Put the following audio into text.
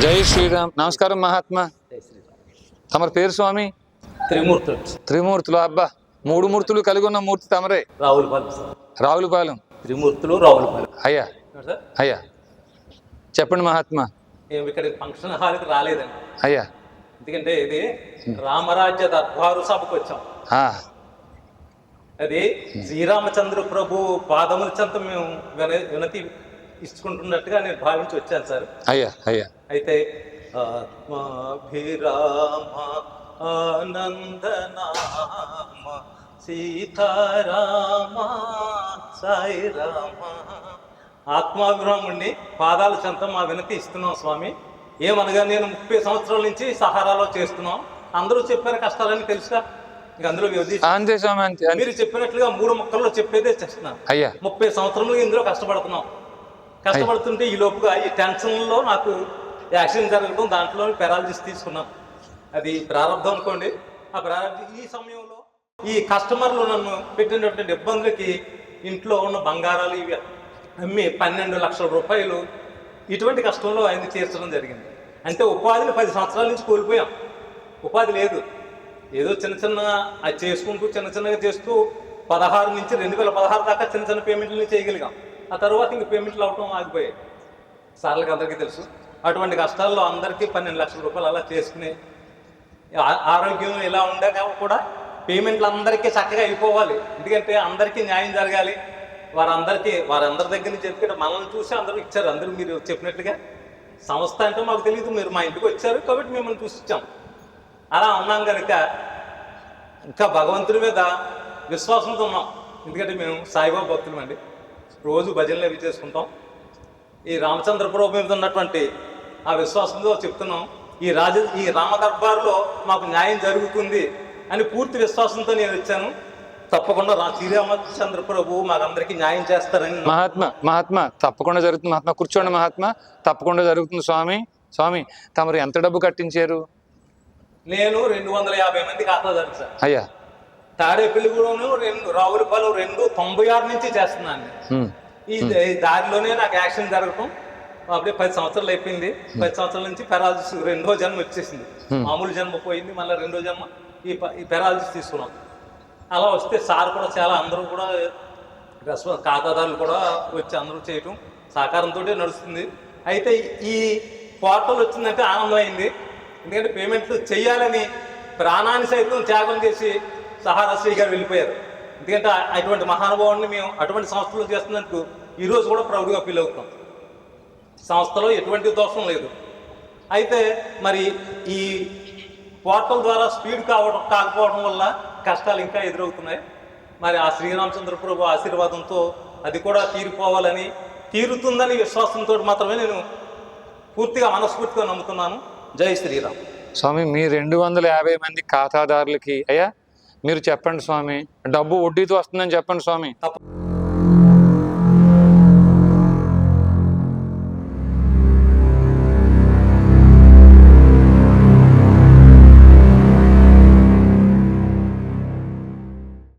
జై శ్రీరామ్. నమస్కారం మహాత్మా. తమరి పేరు స్వామి? త్రిమూర్తులు త్రిమూర్తులు. అబ్బా మూడు మూర్తులు కలిగి ఉన్న మూర్తి తమరే. రావులపాలెం రావులపాలెం త్రిమూర్తులు రావులపాలెం అయ్యా. సార్? అయ్యా. చెప్పండి మహాత్మా. ఇక్కడ ఫంక్షన్ హాల్కి రాలేదండి. అయ్యా. ఎందుకంటే ఇది రామరాజ్య దర్బారు సభకు వచ్చాం. అది శ్రీరామచంద్ర ప్రభు పాదముల చెంత మేము విన- వినతి ఇచ్చుకుంటున్నట్టుగా నేను భావించి వచ్చాను సార్. అయ్యా అయ్యా. అయితే ఆత్మాభిరామ ఆనందనామ సీతారామ సాయిరామ ఆత్మాభిరాముడిని పాదాల చెంత మా వినతి ఇస్తున్నాం స్వామి. ఏమనగా నేను ముప్పై సంవత్సరాల నుంచి సహారాలో చేస్తున్నాం. అందరూ చెప్పారు కష్టాలని తెలుసుగా? ఇంక అందులో. మీరు చెప్పినట్లుగా మూడు ముక్కల్లో చెప్పేదే చేస్తున్నాను. అయ్యా. ముప్పై సంవత్సరములు ఇందులో కష్టపడుతున్నాం. కష్టపడుతుంటే ఈ లోపుగా ఈ టెన్షన్లో నాకు యాక్సిడెంట్ జరగడం దాంట్లో పెరాలజిస్ తీసుకున్నాం. అది ప్రారంభం అనుకోండి. ఆ ప్రారంభ ఈ సమయంలో ఈ కస్టమర్లు నన్ను పెట్టినటువంటి ఇబ్బందులకి ఇంట్లో ఉన్న బంగారాలు ఇవి అమ్మి పన్నెండు లక్షల రూపాయలు ఇటువంటి కష్టంలో ఆయన తీర్చడం జరిగింది. అంటే ఉపాధిని పది సంవత్సరాల నుంచి కోల్పోయాం. ఉపాధి లేదు. ఏదో చిన్న చిన్న అది చేసుకుంటూ చిన్న చిన్నగా చేస్తూ పదహారు నుంచి రెండు వేల పదహారు దాకా చిన్న చిన్న పేమెంట్లు చేయగలిగాం. ఆ తర్వాత ఇంక పేమెంట్లు అవటం ఆగిపోయాయి. సార్లకు అందరికీ తెలుసు. అటువంటి కష్టాల్లో అందరికీ పన్నెండు లక్షల రూపాయలు అలా చేసుకుని ఆ- ఆరోగ్యం ఇలా ఉండగా కూడా పేమెంట్లు అందరికీ చక్కగా అయిపోవాలి. ఎందుకంటే అందరికీ న్యాయం జరగాలి. వారందరికీ వారందరి దగ్గర నుంచి చెప్పి మనల్ని చూసి అందరూ ఇచ్చారు. అందరూ మీరు చెప్పినట్లుగా సంస్థ అంటే మాకు తెలియదు మీరు మా ఇంటికి వచ్చారు కాబట్టి మిమ్మల్ని చూసి ఇచ్చాం. అలా ఉన్నాం కనుక ఇంకా భగవంతుడి మీద విశ్వాసంతో ఉన్నాం. ఎందుకంటే మేము సాయిబాబా భక్తులం అండి రోజు భజనలు అవి చేసుకుంటాం. ఈ రామచంద్ర ప్రభు మీద ఉన్నటువంటి ఆ విశ్వాసంతో చెప్తున్నాం ఈ రాజ ఈ రామ దర్బార్లో మాకు న్యాయం జరుగుతుంది అని పూర్తి విశ్వాసంతో నేను వచ్చాను తప్పకుండా రా శ్రీరామచంద్ర ప్రభు మాకందరికీ న్యాయం చేస్తారని మహాత్మా మహాత్మా తప్పకుండా జరుగుతుంది మహాత్మా. కూర్చోండి మహాత్మా. తప్పకుండా జరుగుతుంది స్వామి స్వామి తమరు ఎంత డబ్బు కట్టించారు? నేను రెండు వందల యాభై మంది ఖాతాదారు సార్ అయ్యా. తాడేపల్లిగూడెను రెండు రావులపాలెం రెండు తొంభై ఆరు నుంచి చేస్తున్నాను. ఈ దారిలోనే నాకు యాక్సిడెంట్ జరగటం అప్పుడే పది సంవత్సరాలు అయిపోయింది. పది సంవత్సరాల నుంచి పెరాలజిస్ రెండో జన్మ వచ్చేసింది. మామూలు జన్మ పోయింది మళ్ళీ రెండో జన్మ ఈ ఈ పెరాలజిస్ తీసుకున్నాం. అలా వస్తే సార్ కూడా చాలా అందరూ కూడా రెస్పా ఖాతాదారులు కూడా వచ్చి అందరూ చేయటం సహకారంతో నడుస్తుంది. అయితే ఈ పోర్టల్ వచ్చిందంటే ఆనందం అయింది. ఎందుకంటే పేమెంట్లు చేయాలని ప్రాణాన్ని సైతం త్యాగం చేసి సహారాశ్రీ గారు వెళ్ళిపోయారు. ఎందుకంటే అటువంటి మహానుభావుడిని మేము అటువంటి సంస్థలు చేస్తున్నందుకు ఈరోజు కూడా ప్రౌడ్గా ఫీల్ అవుతాం సంస్థలో ఎటువంటి దోషం లేదు. అయితే మరి ఈ పోర్టల్ ద్వారా స్పీడ్ కావడం కాకపోవడం వల్ల కష్టాలు ఇంకా ఎదురవుతున్నాయి. మరి ఆ శ్రీరామచంద్ర ప్రభు ఆశీర్వాదంతో అది కూడా తీరిపోవాలని తీరుతుందని విశ్వాసంతో మాత్రమే నేను పూర్తిగా మనస్ఫూర్తిగా నమ్ముతున్నాను. జై శ్రీరామ్. స్వామి మీ రెండు వందల యాభై మంది ఖాతాదారులకి అయ్యా మీరు చెప్పండి స్వామి. డబ్బు వడ్డీతో వస్తుందని చెప్పండి స్వామి. తప్ప